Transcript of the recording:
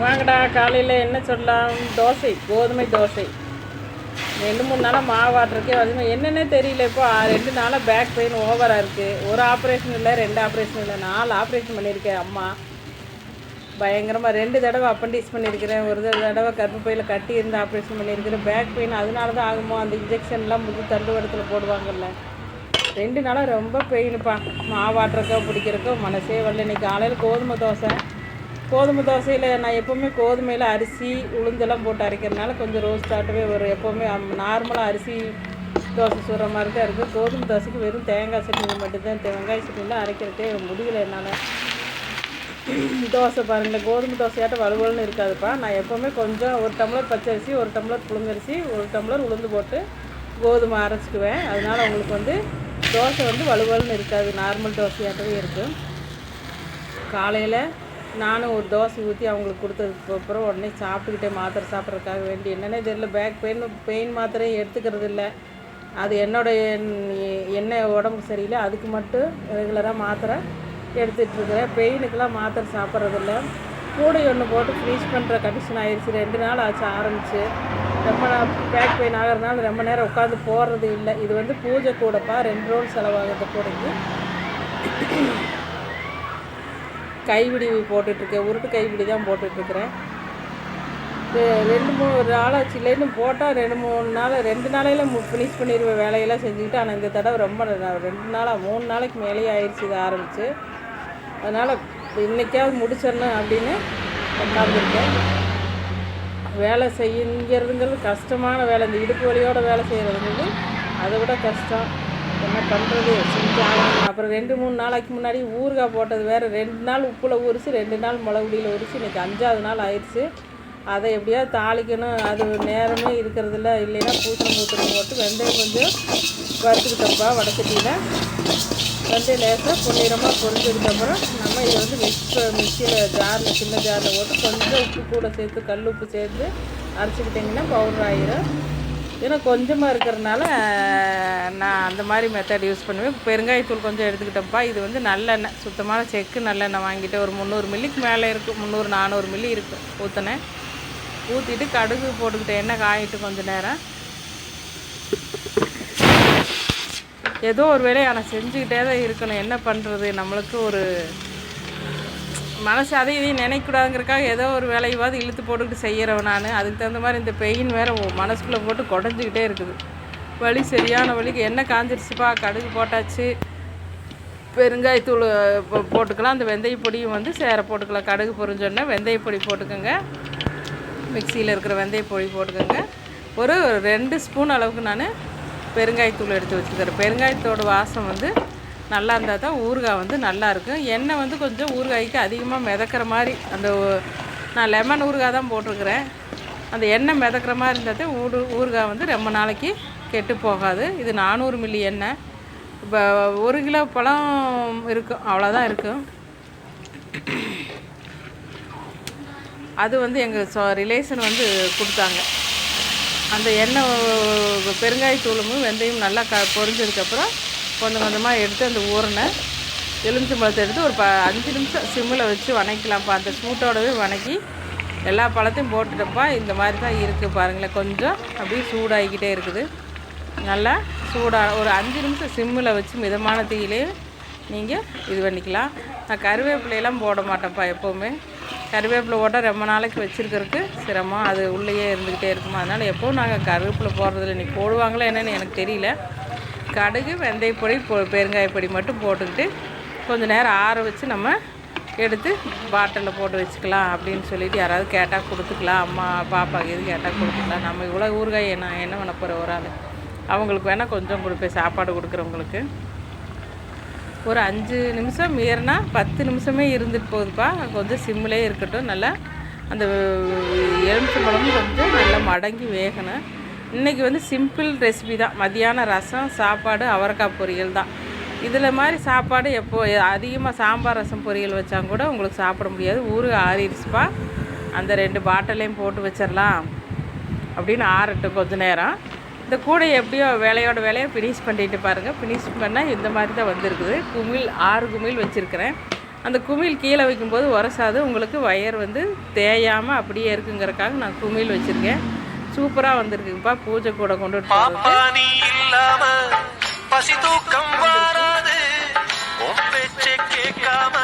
வாங்கடா காலையில் என்ன சொல்லலாம்? தோசை கோதுமை தோசை. ரெண்டு மூணு நாளாக மாவாட்டுறக்கே வந்து என்னென்னே தெரியல இப்போ. ரெண்டு நாளாக பேக் பெயின் ஓவராக இருக்குது ஒரு ஆப்ரேஷன் இல்லை ரெண்டு ஆப்ரேஷன் இல்லை. நாலு ஆப்ரேஷன் பண்ணியிருக்கேன் அம்மா. பயங்கரமாக ரெண்டு தடவை அப்பண்டிஸ் பண்ணியிருக்கிறேன். ஒரு தடவை கர்ப்பப்பையில் கட்டி இருந்து ஆப்ரேஷன் பண்ணியிருக்கிறேன். பேக் பெயின் அதனால தான் ஆகுமோ? அந்த இன்ஜெக்ஷன்லாம் முது தண்டுவடத்தில் போடுவாங்கல்ல. ரெண்டு நாளாக ரொம்ப பெயினுப்பா மாவாட்டுறக்கோ பிடிக்கிறக்கோ மனசே வரல. இன்னைக்கு காலையில் கோதுமை தோசை கோதுமை தோசையில் நான் எப்போவுமே கோதுமையில் அரிசி உளுந்தெல்லாம் போட்டு அரைக்கிறதுனால கொஞ்சம் ரோஸ்ட் ஆட்டவே வரும் எப்போவுமே நார்மலாக அரிசி தோசை சுடுற மாதிரி தான் இருக்குது கோதுமை தோசைக்கு வெறும் தேங்காய் சட்னி மட்டும்தான் வெங்காய சட்னிலாம் அரைக்கிறதே முடியல என்னால். தோசை பாருங்களேன். கோதுமை தோசையாட்டம் வலுவலுன்னு இருக்காதுப்பா. நான் எப்போவுமே கொஞ்சம் ஒரு டம்ளர் பச்சரிசி ஒரு டம்ளர் புழுங்கரிசி ஒரு டம்ளர் உளுந்து போட்டு கோதுமை அரைச்சிக்குவேன். அதனால் உங்களுக்கு வந்து தோசை வந்து வலுவலுன்னு இருக்காது. நார்மல் தோசையாட்டவே இருக்கும் காலையில் நானும் ஒரு தோசை ஊற்றி அவங்களுக்கு கொடுத்ததுக்கு அப்புறம் உடனே சாப்பிட்டுக்கிட்டே மாத்திரை சாப்பிட்றதுக்காக வேண்டி என்னென்னே தெரியல. பேக் பெயின் பெயின் மாத்திரையும் எடுத்துக்கிறது இல்லை. அது என்னோடய என்ன உடம்பு சரியில்லை. அதுக்கு மட்டும் ரெகுலராக மாத்திரை எடுத்துகிட்ருக்குறேன் பெயினுக்கெலாம் பெயினுக்கெல்லாம் மாத்திரை சாப்பிட்றதில்ல கூடை ஒன்று போட்டு ஃப்ரீஸ் பண்ணுற கண்டிஷன் ஆயிடுச்சு ரெண்டு நாள் ஆச்சு ஆரம்பிச்சு. ரொம்ப நாள் பேக் பெயின் ஆகிறதுனால ரொம்ப நேரம் உட்காந்து போகிறது இல்லை. இது வந்து பூஜை கூடப்பா. ரெண்டு ரோல் செலவாகுது கூடைக்கு. கைவிடி போட்டுட்ருக்கேன். உருட்டு கைவிடி தான் போட்டுட்ருக்குறேன். ரெண்டு மூணு நாளாச்சு இல்லைன்னு போட்டால் ரெண்டு மூணு நாள் ரெண்டு நாளையில் ஃபினிஷ் பண்ணிடுவேன் வேலையெல்லாம் செஞ்சுக்கிட்டு. ஆனால் இந்த தடவை ரொம்ப ரெண்டு நாளாக மூணு நாளைக்கு மேலேயே ஆயிடுச்சு இதை ஆரம்பித்து அதனால் இன்றைக்காவது முடிச்சிடணும் அப்படின்னு உட்காந்துருக்கேன் வேலை செய்யுங்கிறதுங்கிறது கஷ்டமான வேலை. இந்த இடுப்பு வழியோட வேலை செய்கிறதுங்கிறது அதை விட கஷ்டம். என்ன பண்ணுறது செஞ்சாகணும் அப்புறம் ரெண்டு மூணு நாளைக்கு முன்னாடி ஊறுகாய் போட்டது வேறு. ரெண்டு நாள் உப்பில் ஊறிச்சு ரெண்டு நாள் மிளகுடியில் உரிச்சு இன்றைக்கி அஞ்சாவது நாள் ஆயிடுச்சு. அதை எப்படியாவது தாளிக்கணும். அது நேரமே இருக்கிறதில்ல. இல்லைன்னா பூசணம் பூசணம் போட்டு வெந்தயம் கொஞ்சம் வறுத்துக்கிட்டப்பா வடச்சட்டியில் வெந்தயம் லேசாக பொன்னிறமாக பொரிஞ்சதுக்கப்புறம் நம்ம இதை வந்து மிக்ஸ் மிக்சியில் ஜாரில் சின்ன ஜாரில் போட்டு கொஞ்சம் உப்பு கூட சேர்த்து கல் உப்பு சேர்த்து அரைச்சிக்கிட்டிங்கன்னா பவுடர் ஆயிரும். ஏன்னா கொஞ்சமாக இருக்கிறனால நான் அந்த மாதிரி மெத்தட் யூஸ் பண்ணுவேன். பெருங்காயத்தூள் கொஞ்சம் எடுத்துக்கிட்டப்பா இது வந்து நல்லெண்ணெய் சுத்தமான செக்கு நல்லெண்ணெய் வாங்கிட்டு ஒரு முந்நூறு மில்லிக்கு மேலே இருக்குது முந்நூறு நானூறு மில்லி இருக்குது ஊற்றினேன் ஊற்றிட்டு கடுகு போட்டுக்கிட்டேன் எண்ணெய் காயிட்டு கொஞ்சம் நேரம். ஏதோ ஒரு வேலையை ஆனால் செஞ்சுக்கிட்டே தான் இருக்கணும். என்ன பண்ணுறது நம்மளுக்கு ஒரு மனசு அதையும் இதையும் நினைக்கூடாதுங்கிறக்காக ஏதோ ஒரு வேலையாவது இழுத்து போட்டுக்கிட்டு செய்கிறவன் நான். அதுக்கு தகுந்த மாதிரி இந்த பெயின் வேறு மனசுக்குள்ளே போட்டு குடஞ்சிக்கிட்டே இருக்குது. வலி சரியான வலிக்கு என்ன காஞ்சிருச்சுப்பா கடுகு போட்டாச்சு. பெருங்காயத்தூள் போட்டுக்கலாம். அந்த வெந்தய பொடியும் வந்து சேர போட்டுக்கலாம். கடுகு பொரிஞ்சோடனே வெந்தய பொடி போட்டுக்கோங்க. மிக்சியில் இருக்கிற வெந்தய பொடி போட்டுக்கோங்க. ஒரு ரெண்டு ஸ்பூன் அளவுக்கு நான் பெருங்காயத்தூள் எடுத்து வச்சுக்கிறேன். பெருங்காயத்தோட வாசம் வந்து நல்லா இருந்தால் தான் ஊறுகாய் வந்து நல்லாயிருக்கும் எண்ணெய் வந்து கொஞ்சம் ஊறுகாய்க்கு அதிகமாக மிதக்கிற மாதிரி அந்த நான் லெமன் ஊறுகாய் தான் போட்டிருக்கிறேன். அந்த எண்ணெய் மிதக்கிற மாதிரி இருந்தால் தான் ஊடு ஊறுகாய் வந்து ரொம்ப நாளைக்கு கெட்டு போகாது. இது நானூறு மில்லி எண்ணெய். இப்போ ஒரு கிலோ பழம் இருக்கும். அவ்வளோதான் இருக்கும். அது வந்து எங்கள் சொ ரிலேஷன் வந்து கொடுத்தாங்க. அந்த எண்ணெய் பெருங்காயத்தூளும் வெந்தயம் நல்லா க பொரிஞ்சதுக்கப்புறம் கொஞ்சம் கொஞ்சமாக எடுத்து அந்த ஊறின எலுமிச்சம்பழத்தை எடுத்து ஒரு ப அஞ்சு நிமிஷம் சிம்மில் வச்சு வணக்கலாம்ப்பா அந்த சூட்டோடவே வணக்கி எல்லா பழத்தையும் போட்டுட்டப்பா இந்த மாதிரி தான் இருக்குது பாருங்களேன். கொஞ்சம் அப்படியே சூடாகிக்கிட்டே இருக்குது. நல்லா சூடாக ஒரு அஞ்சு நிமிஷம் சிம்மில் வச்சு மிதமான தீயிலே நீங்கள் இது பண்ணிக்கலாம். நான் கருவேப்பிலையெல்லாம் போட மாட்டேன்ப்பா எப்போவுமே. கருவேப்பிலை போட்டால் ரொம்ப நாளைக்கு வச்சுருக்கிறதுக்கு சிரமம். அது உள்ளேயே இருந்துக்கிட்டே இருக்குமா? அதனால் எப்போவும் நாங்கள் கருவேப்பிலை போடுறதில்ல. இன்றைக்கி போடுவாங்களா என்னென்னு எனக்கு தெரியல. கடுகு வெந்தயப்பொடி பொ பெருங்காயப்பொடி மட்டும் போட்டுக்கிட்டு கொஞ்சம் நேரம் ஆற வச்சு நம்ம எடுத்து பாட்டிலில் போட்டு வச்சுக்கலாம் அப்படின்னு சொல்லிட்டு யாராவது கேட்டால் கொடுத்துக்கலாம். அம்மா பாப்பாக்கு எது கேட்டால் கொடுத்துக்கலாம். நம்ம இவ்வளோ ஊறுகாய் என்ன என்ன பண்ண போகிற ஒரு ஆள்? அவங்களுக்கு வேணால் கொஞ்சம் கொடுப்பேன் சாப்பாடு கொடுக்குறவங்களுக்கு. ஒரு அஞ்சு நிமிஷம் மீறினா பத்து நிமிஷமே இருந்துட்டு போகுதுப்பா. கொஞ்சம் சிம்மிலே இருக்கட்டும். நல்லா அந்த எலுமிச்சம்பழமும் கொஞ்சம் நல்லா மடங்கி வேகணும். இன்றைக்கி வந்து சிம்பிள் ரெசிபி தான். மதியானம் ரசம் சாப்பாடு அவரைக்காய் பொரியல் தான். இதில் மாதிரி சாப்பாடு எப்போ அதிகமாக சாம்பார் ரசம் பொரியல் வச்சாங்க கூட உங்களுக்கு சாப்பிட முடியாது. ஊருக்கு ஆறிடுச்சுப்பா அந்த ரெண்டு பாட்டிலையும் போட்டு வச்சிடலாம் அப்படின்னு ஆறட்டும் கொஞ்ச நேரம். இந்த கூடை எப்படியோ வேலையோட வேலையை ஃபினிஷ் பண்ணிட்டு பாருங்கள் ஃபினிஷ் பண்ணால் இந்த மாதிரி தான் வந்திருக்குது. குமிழ் ஆறு குமிழ் வச்சுருக்கிறேன். அந்த குமிழ் கீழே வைக்கும்போது உரசாது. உங்களுக்கு வயர் வந்து தேயாமல் அப்படியே இருக்குங்கிறக்காக நான் குமிழ் வச்சுருக்கேன். சூப்பரா வந்திருக்குப்பா பூஜை கூட கொண்டு இல்லாம பசி தூக்கம் வராது. கேட்காம